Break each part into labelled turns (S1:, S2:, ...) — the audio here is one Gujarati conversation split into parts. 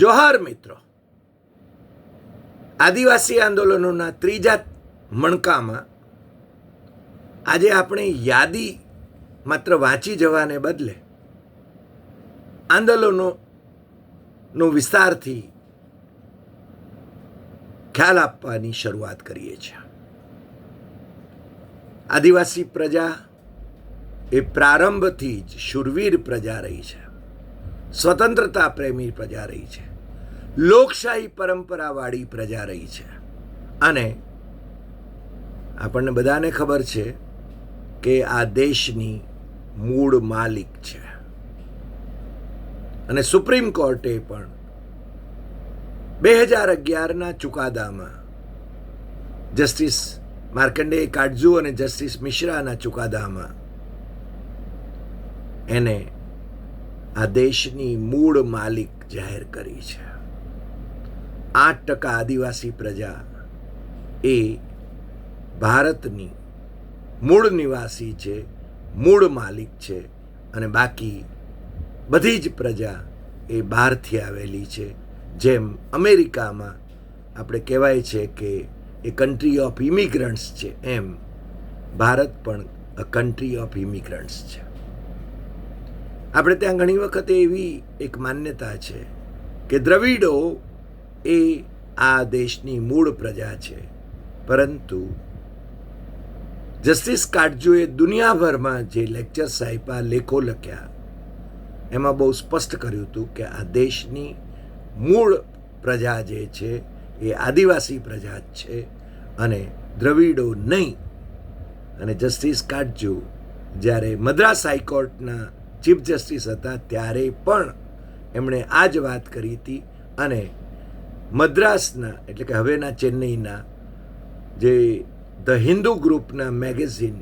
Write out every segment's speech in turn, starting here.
S1: જોહાર મિત્રો, આદિવાસી આંદોલનોના ત્રીજા મણકામાં આજે આપણે યાદી માત્ર વાંચી જવાને બદલે આંદોલનો નો વિસ્તારથી ખ્યાલ આપવાની શરૂઆત કરીએ છીએ. આદિવાસી પ્રજા એ પ્રારંભથી જ શુરવીર પ્રજા રહી છે. સ્વતંત્રતા પ્રેમી પ્રજા રહી છે. લોકશાહી પરંપરાવાળી પ્રજા રહી છે. અને આપણને બધાને ખબર છે કે આ દેશની મૂળ માલિક છે. અને સુપ્રીમ કોર્ટે પણ બે હજાર અગિયારના ચુકાદામાં જસ્ટિસ માર્કંડેય કાટજુ અને જસ્ટિસ મિશ્રાના ચુકાદામાં એને આ દેશની મૂળ માલિક જાહેર કરી છે. આઠ ટકા આદિવાસી પ્રજા એ ભારતની મૂળ નિવાસી છે, મૂળ માલિક છે અને બાકી બધી જ પ્રજા એ બહારથી આવેલી છે. જેમ અમેરિકામાં આપણે કહેવાય છે કે એ કન્ટ્રી ઓફ ઇમિગ્રન્ટ્સ છે એમ ભારત પણ અ કન્ટ્રી ઓફ ઇમિગ્રન્ટ્સ છે. આપણે ત્યાં ઘણી વખતે એવી એક માન્યતા છે કે દ્રવિડો એ આ દેશની મૂળ પ્રજા છે. પરંતુ જસ્ટિસ કાટજુએ દુનિયાભરમાં જે લેક્ચર્સ આપ્યા લેખો લખ્યા, એમાં બહુ સ્પષ્ટ કર્યું હતું કે આ દેશની મૂળ પ્રજા જે છે એ આદિવાસી પ્રજા જ છે અને દ્રવિડો નહીં. અને જસ્ટિસ કાટજુ જ્યારે મદ્રાસ હાઈકોર્ટના ચીફ જસ્ટિસ હતા ત્યારે પણ એમણે આ જ વાત કરી હતી અને મદ્રાસના, એટલે કે હવેના ચેન્નઈના જે ધ હિન્દુ ગ્રુપના મેગેઝિન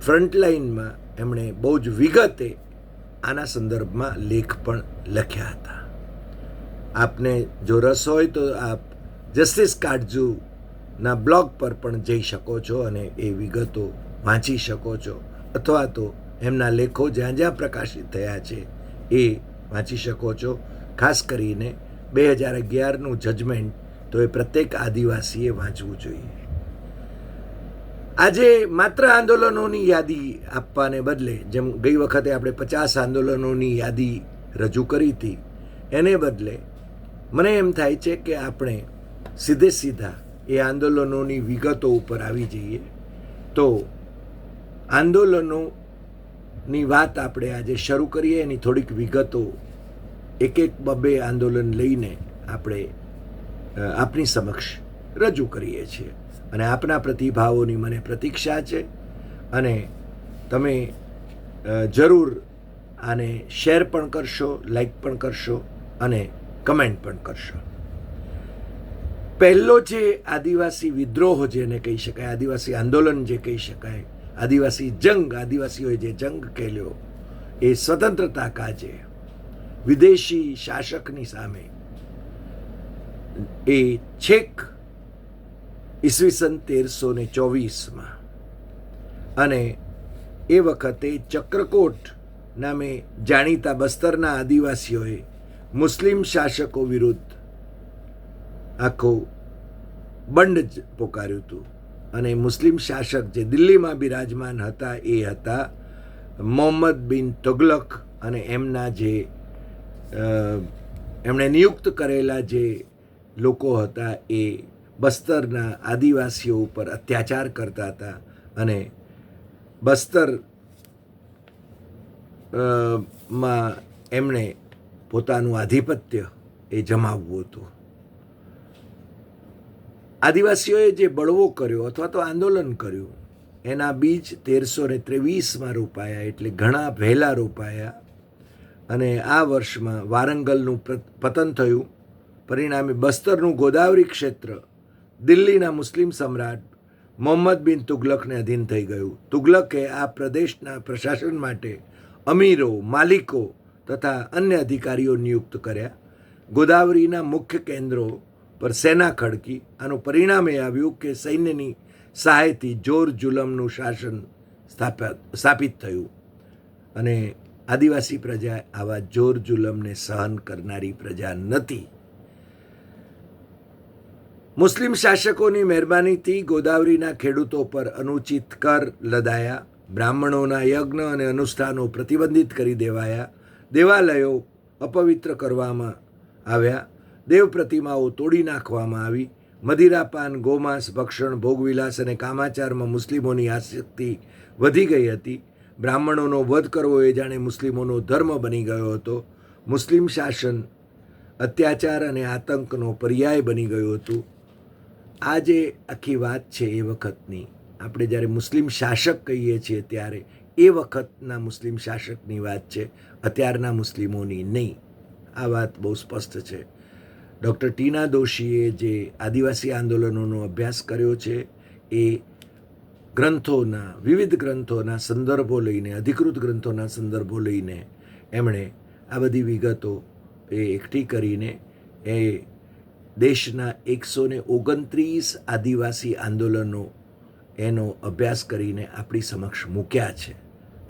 S1: ફ્રન્ટલાઇનમાં એમણે બહુ જ વિગતે આના સંદર્ભમાં લેખ પણ લખ્યા હતા. આપને જો રસ હોય તો આપ જસ્ટિસ કાટજુના બ્લોગ પર પણ જઈ શકો છો અને એ વિગતો વાંચી શકો છો. અથવા તો એમના લેખો જ્યાં જ્યાં પ્રકાશિત થયા છે, એ વાંચી શકો છો. ખાસ કરીને બે હજાર અગિયારનું જજમેન્ટ તો એ પ્રત્યેક આદિવાસીએ વાંચવું જોઈએ. આજે માત્ર આંદોલનોની યાદી આપવાને બદલે જેમ ગઈ વખતે આપણે પચાસ આંદોલનોની યાદી રજૂ કરી હતી, એને બદલે મને એમ થાય છે કે આપણે સીધે સીધા એ આંદોલનોની વિગતો ઉપર આવી જઈએ તો આંદોલનોની વાત આપણે આજે શરૂ કરીએ, એની થોડીક વિગતો એક એક બબે આંદોલન લઈને આપણે આપની સમક્ષ રજૂ કરીએ છીએ. અને આપના પ્રતિભાવોની મને પ્રતીક્ષા છે અને તમે જરૂર આને શેર પણ કરશો, લાઈક પણ કરશો અને કમેન્ટ પણ કરશો. પહેલો જે આદિવાસી વિદ્રોહ જેને કહી શકાય, આદિવાસી આંદોલન જે કહી શકાય આદિવાસી જંગ, આદિવાસીઓએ જે જંગ ખેલ્યો એ સ્વતંત્રતા કાજે વિદેશી શાસકની સામે. એ છેક ઈસવીસન તેરસો ને ચોવીસમાં. અને એ વખતે ચક્રકોટ નામે જાણીતા બસ્તરના આદિવાસીઓએ મુસ્લિમ શાસકો વિરુદ્ધ આખો બંડ જ પોકાર્યું હતું. અને મુસ્લિમ શાસક જે દિલ્હીમાં બિરાજમાન હતા, એ હતા મોહમ્મદ બિન તુગલક અને એમના જે એમણે નિયુક્ત કરેલા જે લોકો હતા, એ બસ્તરના આદિવાસીઓ ઉપર અત્યાચાર કરતા હતા અને બસ્તરમાં એમણે પોતાનું આધિપત્ય એ જમાવવું હતું. આદિવાસીઓએ જે બળવો કર્યો અથવા તો આંદોલન કર્યું, એના બીજ તેરસો ને ત્રેવીસમાં રોપાયા, એટલે ઘણા વહેલા રોપાયા. અને આ વર્ષમાં વારંગલનું પતન થયું. પરિણામે બસ્તરનું ગોદાવરી ક્ષેત્ર, દિલ્હીના મુસ્લિમ સમ્રાટ મોહમ્મદ બિન તુગલકને અધીન થઈ ગયું. તુગલકે આ પ્રદેશના પ્રશાસન માટે અમીરો, માલિકો તથા અન્ય અધિકારીઓ નિયુક્ત કર્યા. ગોદાવરીના મુખ્ય કેન્દ્રો પર સેના ખડકી આનું પરિણામ એ આવ્યું કે સૈન્યની સહાયથી જોર જુલમનું શાસન સ્થાપિત થયું. અને આદિવાસી પ્રજા આવા જોર જુલમને સહન કરનારી પ્રજા નથી. મુસ્લિમ શાસકોની મહેરબાનીથી ગોદાવરીના ખેડૂતો પર અનુચિત કર લદાયા, બ્રાહ્મણોના યજ્ઞ અને અનુષ્ઠાનો પ્રતિબંધિત કરી દેવાયા, દેવાલયો અપવિત્ર કરવામાં આવ્યા દેવ પ્રતિમાઓ તોડી નાખવામાં આવી. મદિરાપાન, ગોમાંસ, ભક્ષણ, ભોગવિલાસ અને કામાચારમાં મુસ્લિમોની આસક્તિ વધી ગઈ હતી. બ્રાહ્મણોનો વધ કરવો એ જાણે મુસ્લિમોનો ધર્મ બની ગયો હતો. મુસ્લિમ શાસન અત્યાચાર અને આતંકનો પર્યાય બની ગયું હતું. આ જે આખી વાત છે એ વખતની. આપણે જ્યારે મુસ્લિમ શાસક કહીએ છીએ ત્યારે એ વખતના મુસ્લિમ શાસકની વાત છે. અત્યારના મુસ્લિમોની નહીં. આ વાત બહુ સ્પષ્ટ છે. ડૉક્ટર ટીના દોશીએ જે આદિવાસી આંદોલનોનો અભ્યાસ કર્યો છે, એ ગ્રંથોના, વિવિધ ગ્રંથોના સંદર્ભો લઈને, અધિકૃત ગ્રંથોના સંદર્ભો લઈને એમણે આ બધી વિગતો એ એકઠી કરીને એ દેશના એકસો ને ઓગણત્રીસ આદિવાસી આંદોલનો એનો અભ્યાસ કરીને આપણી સમક્ષ મૂક્યા છે.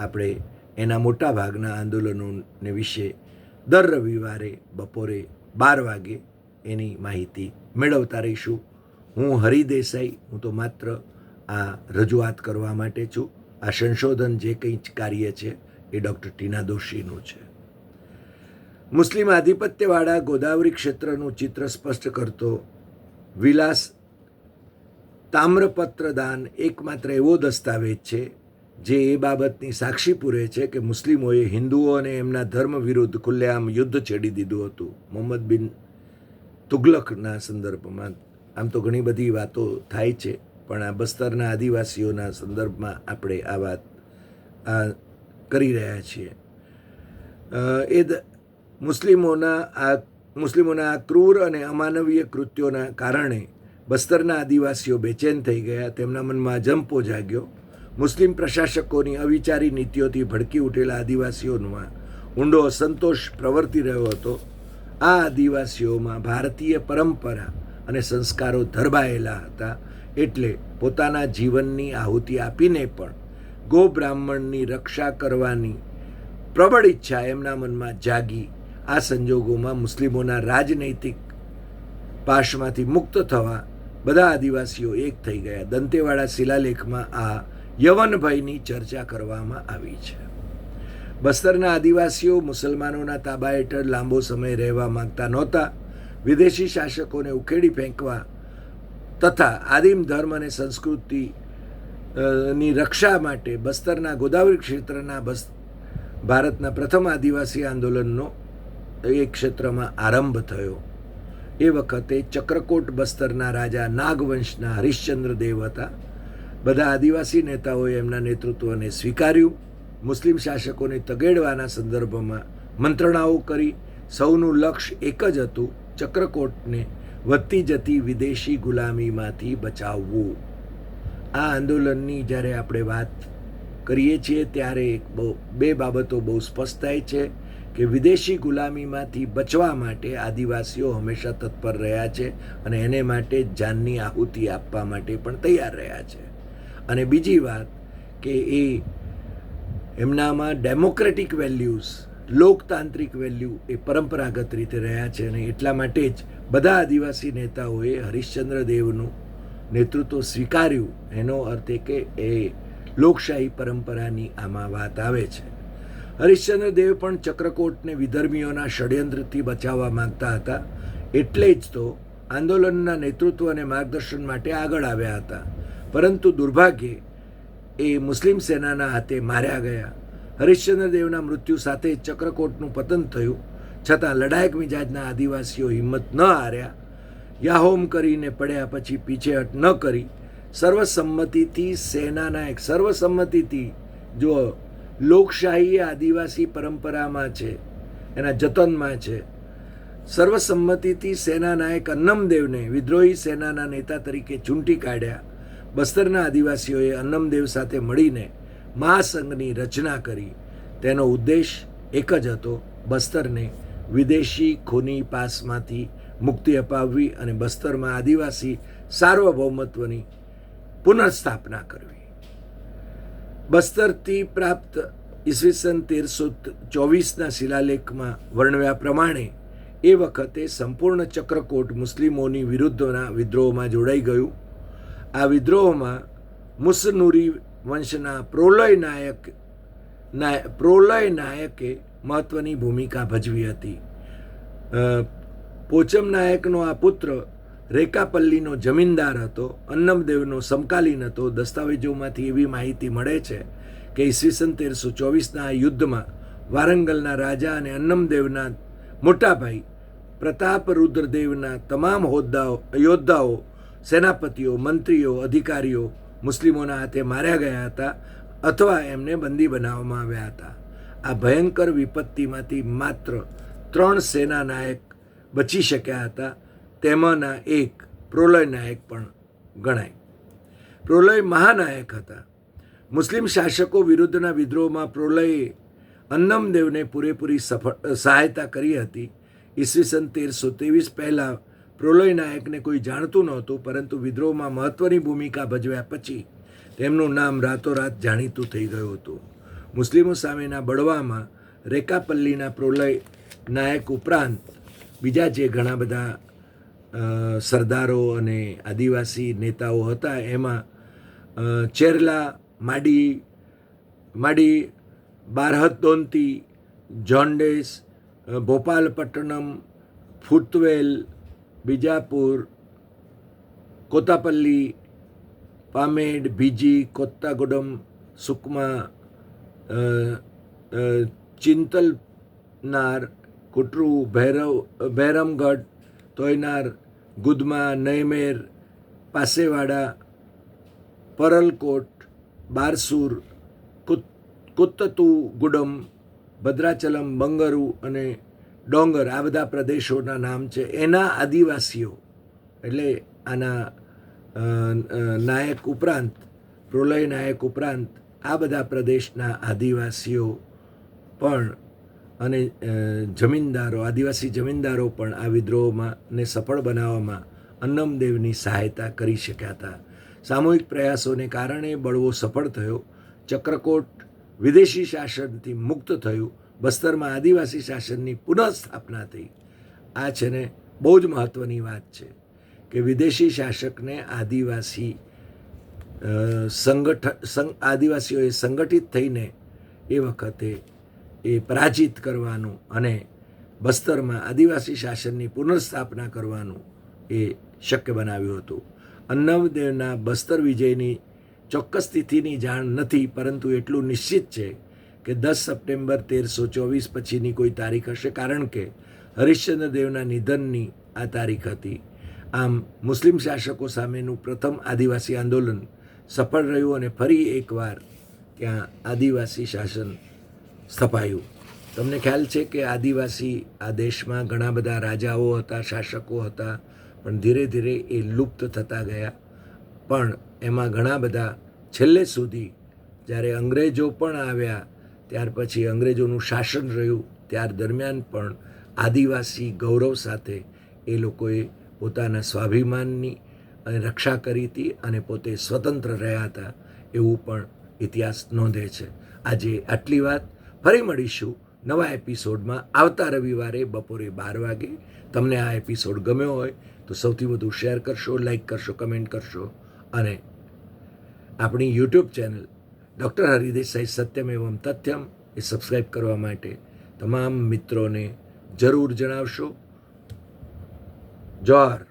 S1: આપણે એના મોટા ભાગના આંદોલનોને વિશે દર રવિવારે બપોરે બાર વાગે એની માહિતી મેળવતા રહીશું. હું હરિદેસાઈ હું તો માત્ર આ રજૂઆત કરવા માટે છું. આ સંશોધન જે કંઈ કાર્ય છે એ ડૉક્ટર ટીના દોશીનું છે. મુસ્લિમ આધિપત્યવાળા ગોદાવરી ક્ષેત્રનું ચિત્ર સ્પષ્ટ કરતો વિલાસ તામ્રપત્ર દાન એકમાત્ર એવો દસ્તાવેજ છે જે એ બાબતની સાક્ષી પૂરે છે કે મુસ્લિમોએ હિન્દુઓ અને એમના ધર્મ વિરુદ્ધ ખુલ્લેઆમ યુદ્ધ છેડી દીધું હતું. મોહમ્મદ બિન તુગલકના સંદર્ભમાં આમ તો ઘણી બધી વાતો થાય છે, પણ આ બસ્તરના આદિવાસીઓના સંદર્ભમાં આપણે આ વાત, આ કરી રહ્યા છીએ. એ મુસ્લિમોના આ મુસ્લિમોના આ ક્રૂર અને અમાનવીય કૃત્યોના કારણે બસ્તરના આદિવાસીઓ બેચેન થઈ ગયા, તેમના મનમાં જંપો જાગ્યો. મુસ્લિમ પ્રશાસકોની અવિચારી નીતિઓથી ભડકી ઉઠેલા આદિવાસીઓમાં ઊંડો અસંતોષ પ્રવર્તી રહ્યો હતો. આ આદિવાસીઓમાં ભારતીય પરંપરા અને સંસ્કારો ધરબાયેલા હતા એટલે પોતાના જીવનની આહુતિ આપીને પણ ગો બ્રાહ્મણની રક્ષા કરવાની પ્રબળ ઈચ્છા એમના મનમાં જાગી આ સંજોગોમાં મુસ્લિમોના રાજનૈતિક પાશમાંથી મુક્ત થવા બધા આદિવાસીઓ એક થઈ ગયા. દંતેવાડા શિલાલેખમાં આ યવનભાઈની ચર્ચા કરવામાં આવી છે. બસ્તરના આદિવાસીઓ મુસલમાનોના તાબા હેઠળ લાંબો સમય રહેવા માંગતા નહોતા. વિદેશી શાસકોને ઉખેડી ફેંકવા તથા આદિમ ધર્મ અને સંસ્કૃતિ ની રક્ષા માટે બસ્તરના ગોદાવરી ક્ષેત્રના બસ, ભારતના પ્રથમ આદિવાસી આંદોલનનો એ ક્ષેત્રમાં આરંભ થયો. એ વખતે ચક્રકોટ બસ્તરના રાજા નાગવંશના હરિશ્ચંદ્ર દેવ હતા. બધા આદિવાસી નેતાઓએ એમના નેતૃત્વને સ્વીકાર્યું. મુસ્લિમ શાસકોને તગેડવાના સંદર્ભમાં મંત્રણાઓ કરી. સૌનું લક્ષ્ય એક જ હતું ચક્રકોટને વધતી જતી વિદેશી ગુલામીમાંથી બચાવવું. આ આંદોલનની જ્યારે આપણે વાત કરીએ છીએ ત્યારે એક બહુ, બે બાબતો બહુ સ્પષ્ટ થાય છે કે વિદેશી ગુલામીમાંથી બચવા માટે આદિવાસીઓ હંમેશા તત્પર રહ્યા છે અને એને માટે જાનની આહુતિ આપવા માટે પણ તૈયાર રહ્યા છે. અને બીજી વાત કે એ એમનામાં ડેમોક્રેટિક વેલ્યુઝ લોકતાંત્રિક વેલ્યુ એ પરંપરાગત રીતે રહ્યા છે અને એટલા માટે જ બધા આદિવાસી નેતાઓએ હરિશ્ચંદ્ર દેવનું નેતૃત્વ સ્વીકાર્યું. એનો અર્થ એ કે એ લોકશાહી પરંપરાની આમાં વાત આવે છે. હરિશ્ચંદ્ર દેવ પણ ચક્રકોટને વિધર્મીઓના ષડયંત્રથી બચાવવા માંગતા હતા. એટલે જ તો આંદોલનના નેતૃત્વ અને માર્ગદર્શન માટે આગળ આવ્યા હતા. પરંતુ દુર્ભાગ્યે એ મુસ્લિમ સેનાના હાથે માર્યા ગયા. હરિશ્ચંદ્ર દેવના મૃત્યુ સાથે ચક્રકોટનું પતન થયું. છતાં લડાયક મિજાજના આદિવાસીઓ હિંમત ન હાર્યા. યાહોમ કરીને પડ્યા પછી પીછેહટ ન કરી. સર્વસંમતિથી સેનાના એક સર્વસંમતિથી જો લોકશાહી આદિવાસી પરંપરામાં છે, એના જતનમાં છે. સર્વસંમતિથી સેનાનાયક અન્નમદેવને વિદ્રોહી સેનાના નેતા તરીકે ચૂંટી કાઢ્યા. બસ્તરના આદિવાસીઓએ અન્નમદેવ સાથે મળીને મહાસંઘની રચના કરી. તેનો ઉદ્દેશ એક જ હતો બસ્તરને વિદેશી ખૂની પાસમાંથી મુક્તિ અપાવવી અને બસ્તરમાં આદિવાસી સાર્વભૌમત્વની પુનઃસ્થાપના કરવી. બસ્તરથી પ્રાપ્ત ઈસવીસન તેરસો ચોવીસના શિલાલેખમાં વર્ણવ્યા પ્રમાણે એ વખતે સંપૂર્ણ ચક્રકોટ મુસ્લિમોની વિરુદ્ધના વિદ્રોહમાં જોડાઈ ગયું. આ વિદ્રોહમાં મુસનુરી વંશના પ્રોલય નાયક નાય પ્રોલય નાયકે મહત્વની ભૂમિકા ભજવી હતી પોચમ નાયકનો આ પુત્ર રેકાપલ્લીનો જમીનદાર હતો અન્નમદેવનો સમકાલીન હતો દસ્તાવેજોમાંથી એવી માહિતી મળે છે કે ઈસવીસન તેરસો ચોવીસના આ યુદ્ધમાં વારંગલના રાજા અને અન્નમદેવના મોટા ભાઈ પ્રતાપ રુદ્રદેવના તમામ હોદ્દાઓ યોદ્ધાઓ સેનાપતિઓ, મંત્રીઓ, અધિકારીઓ મુસ્લિમોના હાથે માર્યા ગયા હતા અથવા એમને બંદી બનાવવામાં આવ્યા હતા. આ ભયંકર વિપત્તિમાંથી માત્ર ત્રણ સેના નાયક બચી શક્યા હતા. તેમાંના એક પ્રોલય નાયક પણ ગણાય. પ્રોલય મહાનાયક હતા. મુસ્લિમ શાસકો વિરુદ્ધના વિદ્રોહમાં પ્રોલયે અન્નમદેવને પૂરેપૂરી સફળ સહાયતા કરી હતી. ઈસવીસન તેરસો ત્રેવીસ પહેલાં પ્રોલય નાયકને કોઈ જાણતું નહોતું, પરંતુ વિદ્રોહમાં મહત્ત્વની ભૂમિકા ભજવ્યા પછી તેમનું નામ રાતોરાત જાણીતું થઈ ગયું હતું. મુસ્લિમો સામેના બળવામાં રેકાપલ્લીના પ્રોલય નાયક ઉપરાંત બીજા જે ઘણા બધા સરદારો અને આદિવાસી નેતાઓ હતા, એમાં ચેરલા, માડી માડી બારહત દોંતી જોન્ડેસ ભોપાલપટ્ટનમ, ફૂટવેલ બીજાપુર, કોતાપલ્લી, પામેડ, ભીજી, કોત્તાગુડમ, સુકમા ચિંતલનાર, કુટરુ, ભૈરવ, ભૈરમગઢ, તોયનાર, ગુદમા નૈમેર પાસેવાડા, પરલકોટ, બારસુર, કુત, કુત્તતુગુડમ, ભદ્રાચલમ, બંગરુ અને ડોંગર, આ બધા પ્રદેશોના નામ છે. એના આદિવાસીઓ, એટલે આના નાયક ઉપરાંત, પ્રોલય નાયક ઉપરાંત, આ બધા પ્રદેશના આદિવાસીઓ પણ અને જમીનદારો, આદિવાસી જમીનદારો પણ આ વિદ્રોહમાં ને સફળ બનાવવામાં અન્નમદેવની સહાયતા કરી શક્યા હતા. સામૂહિક પ્રયાસોને કારણે બળવો સફળ થયો. ચક્રકોટ વિદેશી શાસનથી મુક્ત થયું. બસ્તરમાં આદિવાસી શાસનની પુનઃસ્થાપના થઈ. આ છે ને બહુ જ મહત્ત્વની વાત છે કે વિદેશી શાસકને આદિવાસી સંગઠન સંગઠ આદિવાસીઓએ સંગઠિત થઈને એ વખતે એ પરાજિત કરવાનું અને બસ્તરમાં આદિવાસી શાસનની પુનઃસ્થાપના કરવાનું એ શક્ય બનાવ્યું હતું. અન્નવદેવના બસ્તર વિજયની ચોક્કસ તિથિની જાણ નથી, પરંતુ એટલું નિશ્ચિત છે કે દસ સપ્ટેમ્બર તેરસો ચોવીસ પછીની કોઈ તારીખ હશે? કારણ કે હરિશ્ચંદ્ર દેવના નિધનની આ તારીખ હતી. આમ મુસ્લિમ શાસકો સામેનું પ્રથમ આદિવાસી આંદોલન સફળ રહ્યું અને ફરી એકવાર ત્યાં આદિવાસી શાસન સ્થપાયું. તમને ખ્યાલ છે કે આદિવાસી આ દેશમાં ઘણા બધા રાજાઓ હતા, શાસકો હતા, પણ ધીરે ધીરે એ લુપ્ત થતા ગયા. પણ એમાં ઘણા બધા છેલ્લે સુધી જ્યારે અંગ્રેજો પણ આવ્યા ત્યાર પછી અંગ્રેજોનું શાસન રહ્યું. ત્યાર દરમિયાન પણ આદિવાસી ગૌરવ સાથે એ લોકોએ પોતાના સ્વાભિમાનની અને રક્ષા કરી હતી અને પોતે સ્વતંત્ર રહ્યા હતા એવું પણ ઇતિહાસ નોંધે છે. આજે આટલી વાત. ફરી મળીશું નવા એપિસોડમાં. આવતા રવિવારે બપોરે બાર વાગે તમને આ એપિસોડ ગમ્યો હોય તો સૌથી વધુ શેર કરશો, લાઈક કરશો, કમેન્ટ કરશો અને આપણી યુટ્યુબ ચેનલ ડૉક્ટર હરિદેસાઈ સત્યમ એવમ તથ્યમ એ સબસ્ક્રાઈબ કરવા માટે તમામ મિત્રોને જરૂર જણાવશો. જોહર.